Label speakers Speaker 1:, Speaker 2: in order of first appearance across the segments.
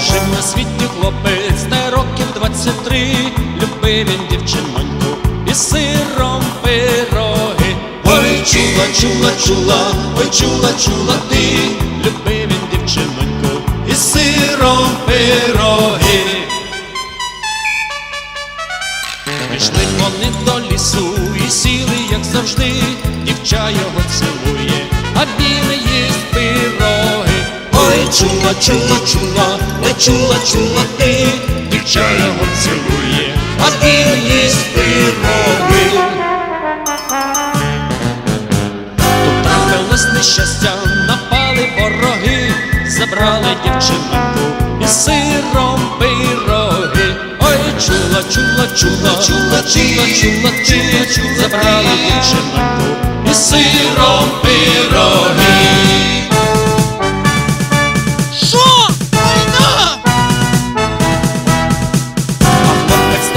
Speaker 1: жив на світі хлопець, та років 23, любив він дівчиноньку і сиром пироги. Ой, чула, чула, чула, ой, чула, чула ти, любив він дівчиноньку і сиром пироги. Пішли вони до лісу і сіли, як завжди, дівча його цілує, а. Ой, чула, чула, чула, ой, чула, чула ти, дівча його цілує, а він їсть пироги. Тут трапилось нещастя, напали вороги, забрали дівчинку і сиром пироги. Ой, чула, чула, чула, чула, чула, чула, ти, забрали дівчинку і сиром пироги.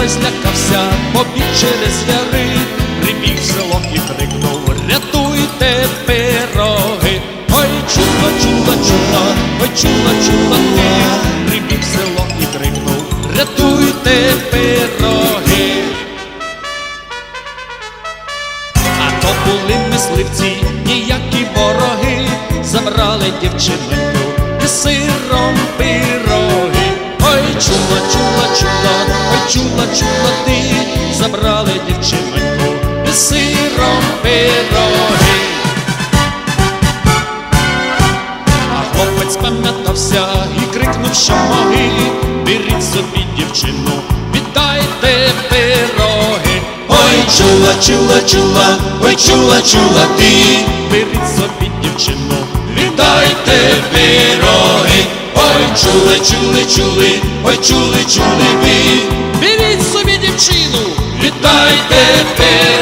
Speaker 1: Той злякався, побіг через яри, прибіг село і крикнув Рятуйте пироги. Ой, чула, чула, чула, ой, чула, чула ти, прибіг село і крикнув Рятуйте пироги. А то були мисливці, ніякі вороги, забрали дівчинку і сиром ой, чула, чула ти, забрали дівчинку і сиром пироги. А хлопець пам'ятався і крикнув, що моги, беріть собі дівчину, віддайте пироги. Ой, чула, чула, чула, ой, чула, чула ти, беріть собі дівчину, віддайте пироги. Ой, чули, чули, чули, ой, чули, чули ви,
Speaker 2: собі дівчину!
Speaker 1: віддайте пироги.